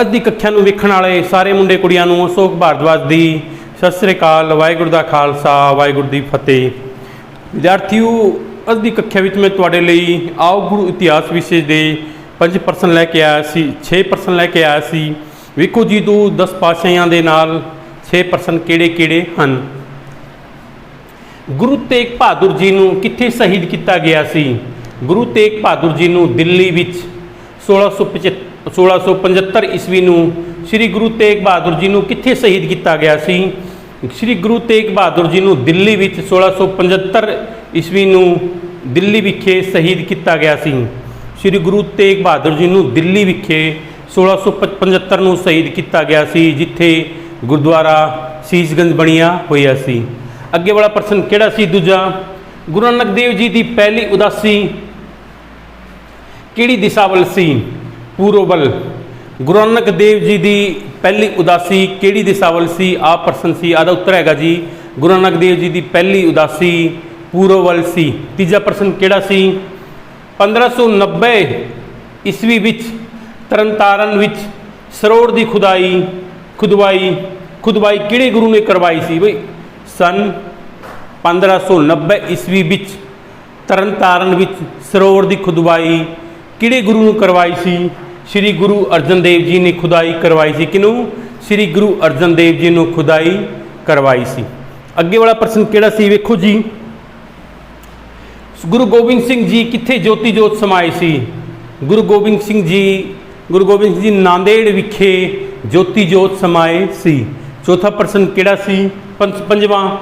ਅੱਜ ਦੀ ਕੱਖਿਆ ਨੂੰ ਵੇਖਣ ਵਾਲੇ ਸਾਰੇ ਮੁੰਡੇ ਕੁੜੀਆਂ ਨੂੰ ਅਸ਼ੋਕ ਭਾਰਦਵਾਜ ਦੀ ਸਤਿ ਸ੍ਰੀ ਅਕਾਲ, ਵਾਹਿਗੁਰੂ ਦਾ ਖਾਲਸਾ, ਵਾਹਿਗੁਰੂ ਦੀ ਫਤਿਹ। ਵਿਦਿਆਰਥੀਓ ਅੱਜ ਦੀ ਕੱਖਿਆ ਵਿੱਚ ਮੈਂ ਤੁਹਾਡੇ ਲਈ ਆਓ ਗੁਰੂ ਇਤਿਹਾਸ ਵਿਸ਼ੇ ਦੇ 5 ਪਰਸਨ ਲੈ ਕੇ ਆਇਆ ਸੀ 6% ਲੈ ਕੇ ਆਇਆ ਸੀ। ਵੇਖੋ ਜੀ, ਦੋ 10 ਪਾਤਸ਼ਾਹਾਂ ਦੇ ਨਾਲ 6 ਪਰਸਨ ਕਿਹੜੇ ਕਿਹੜੇ ਹਨ? ਗੁਰੂ ਤੇਗ ਬਹਾਦਰ ਜੀ ਨੂੰ ਕਿੱਥੇ ਸ਼ਹੀਦ ਕੀਤਾ ਗਿਆ ਸੀ? ਗੁਰੂ ਤੇਗ ਬਹਾਦਰ ਜੀ ਨੂੰ ਦਿੱਲੀ ਵਿੱਚ 1675 1675 ਈਸਵੀ ਨੂੰ ਸ੍ਰੀ ਗੁਰੂ ਤੇਗ ਬਹਾਦਰ ਜੀ ਨੂੰ ਕਿੱਥੇ ਸ਼ਹੀਦ ਕੀਤਾ ਗਿਆ ਸੀ? ਸ੍ਰੀ ਗੁਰੂ ਤੇਗ ਬਹਾਦਰ ਜੀ ਨੂੰ ਦਿੱਲੀ ਵਿੱਚ 1675 ਈਸਵੀ ਨੂੰ ਦਿੱਲੀ ਵਿਖੇ ਸ਼ਹੀਦ ਕੀਤਾ ਗਿਆ ਸੀ। ਸ੍ਰੀ ਗੁਰੂ ਤੇਗ ਬਹਾਦਰ ਜੀ ਨੂੰ ਦਿੱਲੀ ਵਿਖੇ 1675 ਨੂੰ ਸ਼ਹੀਦ ਕੀਤਾ ਗਿਆ ਸੀ, ਜਿੱਥੇ ਗੁਰਦੁਆਰਾ ਸੀਸਗੰਜ ਬਣਿਆ ਹੋਇਆ ਸੀ। ਅੱਗੇ ਵਾਲਾ ਪ੍ਰਸ਼ਨ ਕਿਹੜਾ ਸੀ? ਦੂਜਾ, ਗੁਰੂ ਨਾਨਕ ਦੇਵ ਜੀ ਦੀ ਪਹਿਲੀ ਉਦਾਸੀ ਕਿਹੜੀ ਦਿਸ਼ਾ ਵੱਲ ਸੀ? ਪੂਰਬ ਗੁਰੂ ਨਾਨਕ ਦੇਵ ਜੀ ਦੀ ਪਹਿਲੀ ਉਦਾਸੀ ਕਿਹੜੀ ਦਿਸ਼ਾ ਵੱਲ ਸੀ? ਆ ਪ੍ਰਸ਼ਨ ਸੀ ਆਦਾ ਉੱਤਰ ਹੈਗਾ ਜੀ। ਗੁਰੂ ਨਾਨਕ ਦੇਵ ਜੀ ਦੀ ਪਹਿਲੀ ਉਦਾਸੀ ਪੂਰਬ ਸੀ। ਤੀਜਾ ਪ੍ਰਸ਼ਨ ਕਿਹੜਾ ਸੀ? 1590 ਈਸਵੀ ਵਿੱਚ, ਤਰਨਤਾਰਨ ਵਿੱਚ ਸਰੋੜ ਦੀ ਖੁਦਾਈ, ਖੁਦਵਾਈ ਖੁਦਵਾਈ ਕਿਹੜੇ ਗੁਰੂ ਨੇ ਕਰਵਾਈ ਸੀ? ਬਈ, ਸਨ 1590 ਈਸਵੀ ਵਿੱਚ, ਤਰਨਤਾਰਨ ਵਿੱਚ ਸਰੋਵਰ ਦੀ ਖੁਦਵਾਈ ਕਿਹੜੇ ਗੁਰੂ ਨੂੰ ਕਰਵਾਈ ਸੀ? ਸ੍ਰੀ ਗੁਰੂ ਅਰਜਨ ਦੇਵ ਜੀ ਨੇ ਖੁਦਾਈ ਕਰਵਾਈ ਸੀ ਕਿਨੂੰ ਸ੍ਰੀ ਗੁਰੂ ਅਰਜਨ ਦੇਵ ਜੀ ਨੂੰ ਖੁਦਾਈ ਕਰਵਾਈ ਸੀ। ਅੱਗੇ ਵਾਲਾ ਪ੍ਰਸ਼ਨ ਕਿਹੜਾ ਸੀ? ਵੇਖੋ ਜੀ। ਗੁਰੂ ਗੋਬਿੰਦ ਸਿੰਘ ਜੀ ਕਿੱਥੇ ਜੋਤੀ ਜੋਤ ਸਮਾਏ ਸੀ? ਗੁਰੂ ਗੋਬਿੰਦ ਸਿੰਘ ਜੀ, ਗੁਰੂ ਗੋਬਿੰਦ ਸਿੰਘ ਜੀ ਨਾਂਦੇੜ ਵਿਖੇ ਜੋਤੀ ਜੋਤ ਸਮਾਏ ਸੀ। ਚੌਥਾ ਪ੍ਰਸ਼ਨ ਕਿਹੜਾ ਸੀ? ਪੰਜ- ਪੰਜਵਾਂ।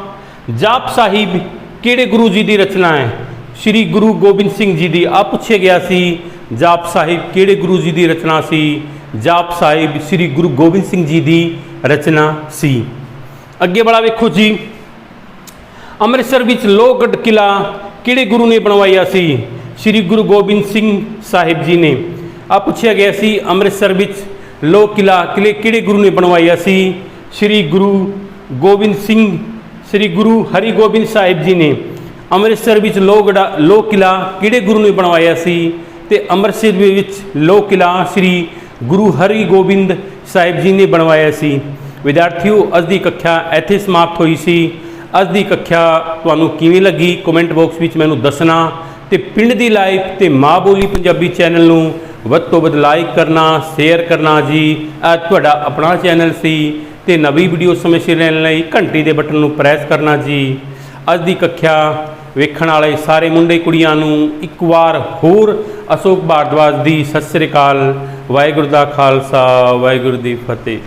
ਜਾਪ ਸਾਹਿਬ ਕਿਹੜੇ ਗੁਰੂ ਜੀ ਦੀ ਰਚਨਾ ਹੈ? ਸ੍ਰੀ ਗੁਰੂ ਗੋਬਿੰਦ ਸਿੰਘ ਜੀ ਦੀ ਆ ਪੁੱਛਿਆ ਗਿਆ ਸੀ। ਜਾਪ ਸਾਹਿਬ ਕਿਹੜੇ ਗੁਰੂ ਜੀ ਦੀ ਰਚਨਾ ਸੀ? ਜਾਪ ਸਾਹਿਬ ਸ੍ਰੀ ਗੁਰੂ ਗੋਬਿੰਦ ਸਿੰਘ ਜੀ ਦੀ ਰਚਨਾ ਸੀ। ਅੱਗੇ ਵਾਲਾ ਵੇਖੋ ਜੀ। ਅੰਮ੍ਰਿਤਸਰ ਵਿੱਚ ਲੋਹਗੜ੍ਹ ਕਿਲਾ ਕਿਹੜੇ ਗੁਰੂ ਨੇ ਬਣਵਾਇਆ ਸੀ? ਸ੍ਰੀ ਗੁਰੂ ਗੋਬਿੰਦ ਸਿੰਘ ਸਾਹਿਬ ਜੀ ਨੇ। ਆ ਪੁੱਛਿਆ ਗਿਆ ਸੀ, ਅੰਮ੍ਰਿਤਸਰ ਵਿੱਚ ਲੋਹ ਕਿਲਾ ਕਿਲੇ ਕਿਹੜੇ ਗੁਰੂ ਨੇ ਬਣਵਾਇਆ ਸੀ? ਸ੍ਰੀ ਗੁਰੂ ਗੋਬਿੰਦ ਸਿੰਘ, ਸ੍ਰੀ ਗੁਰੂ ਹਰਿਗੋਬਿੰਦ ਸਾਹਿਬ ਜੀ ਨੇ। ਅੰਮ੍ਰਿਤਸਰ ਵਿੱਚ ਲੋਹਗੜਾ ਲੋਹ ਕਿਲਾ ਕਿਹੜੇ ਗੁਰੂ ਨੇ ਬਣਵਾਇਆ ਸੀ? ਤੇ ਅੰਮ੍ਰਿਤਸਰ ਦੇ ਵਿੱਚ ਲੋਹ ਕਿਲਾ ਸ੍ਰੀ ਗੁਰੂ ਹਰਿਗੋਬਿੰਦ ਸਾਹਿਬ ਜੀ ਨੇ ਬਣਵਾਇਆ ਸੀ। ਵਿਦਿਆਰਥੀਓ, ਅੱਜ ਦੀ ਕੱਖਿਆ ਇੱਥੇ ਸਮਾਪਤ ਹੋਈ ਸੀ। ਅੱਜ ਦੀ ਕੱਖਿਆ ਤੁਹਾਨੂੰ ਕਿਵੇਂ ਲੱਗੀ? ਕਮੈਂਟ ਬਾਕਸ ਵਿੱਚ ਮੈਨੂੰ ਦੱਸਣਾ ਤੇ ਪਿੰਡ ਦੀ ਲਾਈਫ ਤੇ ਮਾਂ ਬੋਲੀ ਪੰਜਾਬੀ ਚੈਨਲ ਨੂੰ ਵੱਧ ਤੋਂ ਵੱਧ ਲਾਈਕ ਕਰਨਾ ਸ਼ੇਅਰ ਕਰਨਾ ਜੀ। ਇਹ ਤੁਹਾਡਾ ਆਪਣਾ ਚੈਨਲ ਸੀ ਤੇ ਨਵੀਂ ਵੀਡੀਓ ਸਮੇਂ ਸਿਰ ਲੈਣ ਲਈ ਘੰਟੀ ਦੇ ਬਟਨ ਨੂੰ ਪ੍ਰੈਸ ਕਰਨਾ ਜੀ। ਅੱਜ ਦੀ ਕੱਖਿਆ ਵੇਖਣ ਵਾਲੇ ਸਾਰੇ ਮੁੰਡੇ ਕੁੜੀਆਂ ਨੂੰ ਇੱਕ ਵਾਰ ਹੋਰ ਅਸ਼ੋਕ ਭਾਰਦਵਾਜ ਦੀ ਸਤਿ ਸ੍ਰੀ ਅਕਾਲ, ਵਾਹਿਗੁਰੂ ਦਾ ਖਾਲਸਾ, ਵਾਹਿਗੁਰੂ ਦੀ ਫਤਿਹ।